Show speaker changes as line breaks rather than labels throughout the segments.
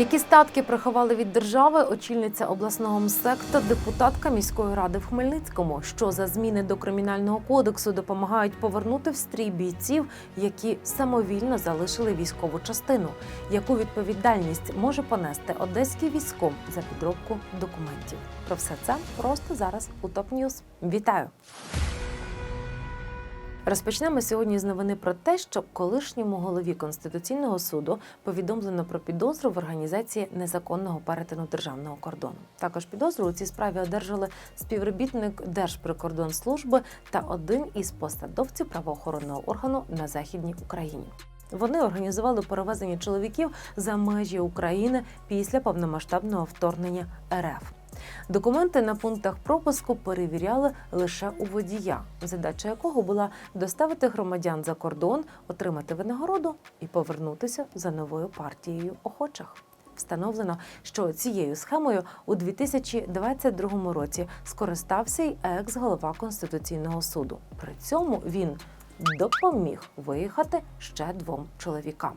Які статки приховали від держави очільниця обласного МСЕК та депутатка міської ради в Хмельницькому? Що за зміни до кримінального кодексу допомагають повернути в стрій бійців, які самовільно залишили військову частину? Яку відповідальність може понести одеський військом за підробку документів? Про все це просто зараз у ТОП Ньюз. Вітаю! Розпочнемо сьогодні з новини про те, що колишньому голові конституційного суду повідомлено про підозру в організації незаконного перетину державного кордону. Також підозру у цій справі одержали співробітник Держприкордонслужби та один із посадовців правоохоронного органу на західній Україні. Вони організували перевезення чоловіків за межі України після повномасштабного вторгнення РФ. Документи на пунктах пропуску перевіряли лише у водія, задача якого була доставити громадян за кордон, отримати винагороду і повернутися за новою партією охочих. Встановлено, що цією схемою у 2022 році скористався й екс-голова Конституційного суду. При цьому він допоміг виїхати ще двом чоловікам.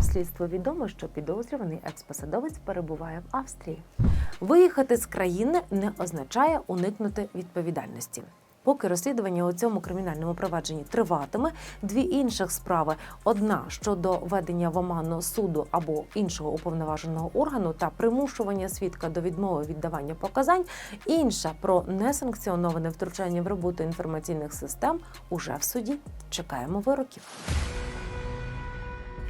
Слідство відомо, що підозрюваний експосадовець перебуває в Австрії. Виїхати з країни не означає уникнути відповідальності. Поки розслідування у цьому кримінальному провадженні триватиме, дві інших справи: одна щодо ведення в оману суду або іншого уповноваженого органу та примушування свідка до відмови віддавання показань, інша про несанкціоноване втручання в роботу інформаційних систем уже в суді. Чекаємо вироків.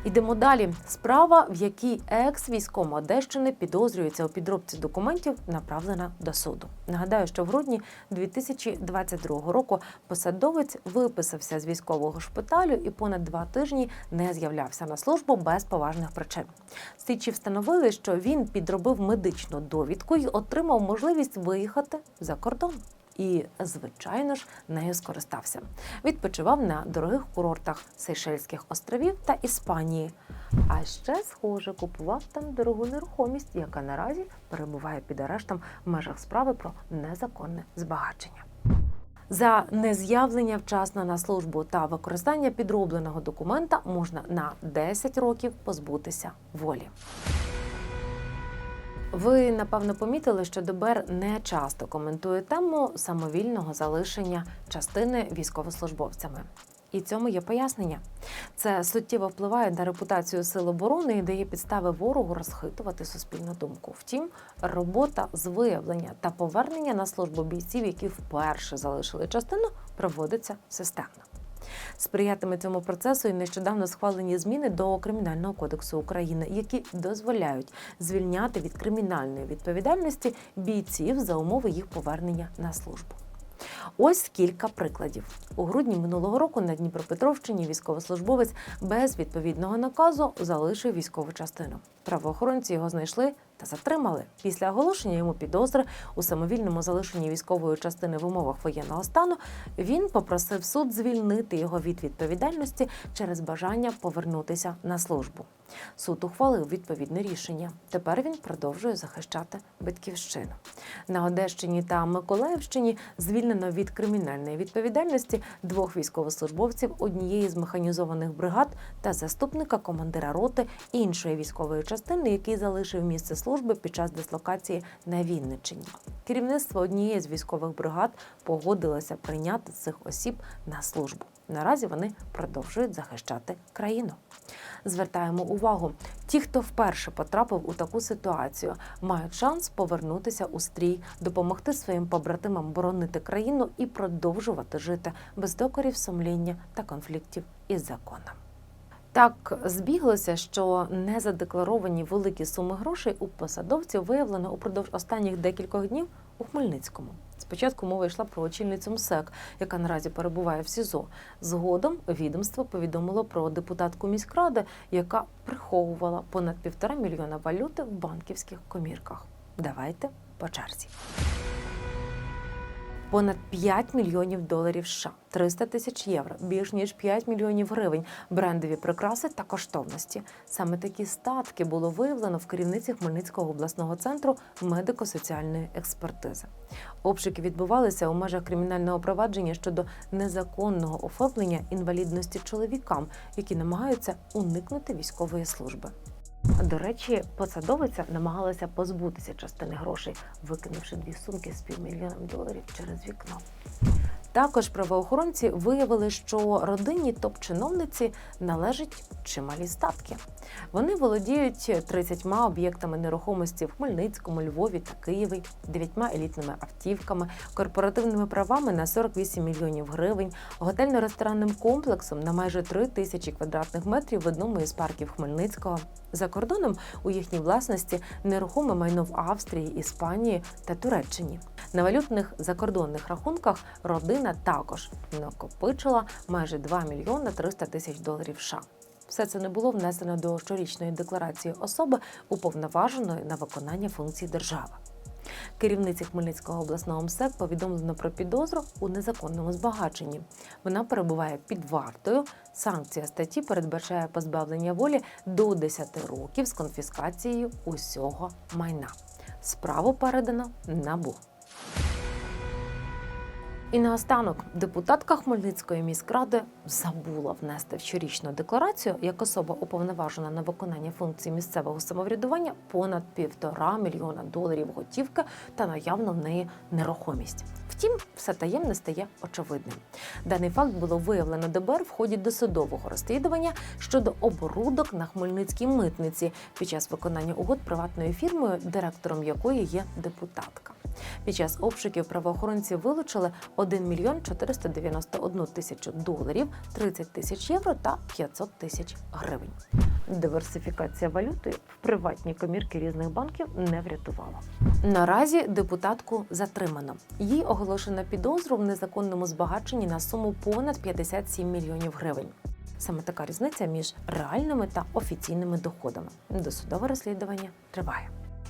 Ідемо далі. Справа, в якій екс військом Одещини підозрюється у підробці документів, направлена до суду. Нагадаю, що в грудні 2022 року посадовець виписався з військового шпиталю і понад два тижні не з'являвся на службу без поважних причин. Слідчі встановили, що він підробив медичну довідку і отримав можливість виїхати за кордон. І, звичайно ж, нею скористався. Відпочивав на дорогих курортах Сейшельських островів та Іспанії. А ще, схоже, купував там дорогу нерухомість, яка наразі перебуває під арештом в межах справи про незаконне збагачення. За нез'явлення вчасно на службу та використання підробленого документа можна на 10 років позбутися волі. Ви напевно помітили, що ДБР не часто коментує тему самовільного залишення частини військовослужбовцями. І цьому є пояснення. Це суттєво впливає на репутацію сил оборони і дає підстави ворогу розхитувати суспільну думку. Втім, робота з виявлення та повернення на службу бійців, які вперше залишили частину, проводиться системно. Сприятиме цьому процесу і нещодавно схвалені зміни до Кримінального кодексу України, які дозволяють звільняти від кримінальної відповідальності бійців за умови їх повернення на службу. Ось кілька прикладів. У грудні минулого року на Дніпропетровщині військовослужбовець без відповідного наказу залишив військову частину. Правоохоронці його знайшли та затримали. Після оголошення йому підозри у самовільному залишенні військової частини в умовах воєнного стану він попросив суд звільнити його від відповідальності через бажання повернутися на службу. Суд ухвалив відповідне рішення. Тепер він продовжує захищати батьківщину. На Одещині та Миколаївщині звільнено від кримінальної відповідальності двох військовослужбовців однієї з механізованих бригад та заступника командира роти іншої військової частини, який залишив місце служби під час дислокації на Вінниччині. Керівництво однієї з військових бригад погодилося прийняти цих осіб на службу. Наразі вони продовжують захищати країну. Звертаємо увагу: ті, хто вперше потрапив у таку ситуацію, мають шанс повернутися у стрій, допомогти своїм побратимам боронити країну і продовжувати жити без докорів сумління та конфліктів із законом. Так збіглося, що незадекларовані великі суми грошей у посадовців виявлено упродовж останніх декількох днів у Хмельницькому. Спочатку мова йшла про очільницю МСЕК, яка наразі перебуває в СІЗО. Згодом відомство повідомило про депутатку міськради, яка приховувала понад півтора мільйона валюти в банківських комірках. Давайте по черзі. Понад 5 мільйонів доларів США, 300 тисяч євро, більш ніж 5 мільйонів гривень, брендові прикраси та коштовності. Саме такі статки було виявлено в керівниці Хмельницького обласного центру медико-соціальної експертизи. Обшуки відбувалися у межах кримінального провадження щодо незаконного оформлення інвалідності чоловікам, які намагаються уникнути військової служби. До речі, посадовиця намагалася позбутися частини грошей, викинувши дві сумки з півмільйоном доларів через вікно. Також правоохоронці виявили, що родині топ-чиновниці належать чималі статки. Вони володіють 30 об'єктами нерухомості в Хмельницькому, Львові та Києві, 9 елітними автівками, корпоративними правами на 48 мільйонів гривень, готельно-ресторанним комплексом на майже 3 тисячі квадратних метрів в одному із парків Хмельницького. За кордоном у їхній власності нерухоме майно в Австрії, Іспанії та Туреччині. На валютних закордонних рахунках родина також накопичила майже 2 мільйони 300 тисяч доларів США. Все це не було внесено до щорічної декларації особи, уповноваженої на виконання функцій держави. Керівниці Хмельницького обласного МСЕК повідомлено про підозру у незаконному збагаченні. Вона перебуває під вартою. Санкція статті передбачає позбавлення волі до 10 років з конфіскацією усього майна. Справу передано НАБУ. І наостанок депутатка Хмельницької міськради забула внести в щорічну декларацію як особа уповноважена на виконання функцій місцевого самоврядування понад півтора мільйона доларів готівки та наявно в неї нерухомість. Втім, все таємне стає очевидним. Даний факт було виявлено ДБР в ході досудового розслідування щодо оборудок на Хмельницькій митниці під час виконання угод приватною фірмою, директором якої є депутатка. Під час обшуків правоохоронці вилучили 1 мільйон 491 тисячу доларів, 30 тисяч євро та 500 тисяч гривень. Диверсифікація валюти в приватні комірки різних банків не врятувала. Наразі депутатку затримано. Їй оголошено підозру в незаконному збагаченні на суму понад 57 мільйонів гривень. Саме така різниця між реальними та офіційними доходами. Досудове розслідування триває.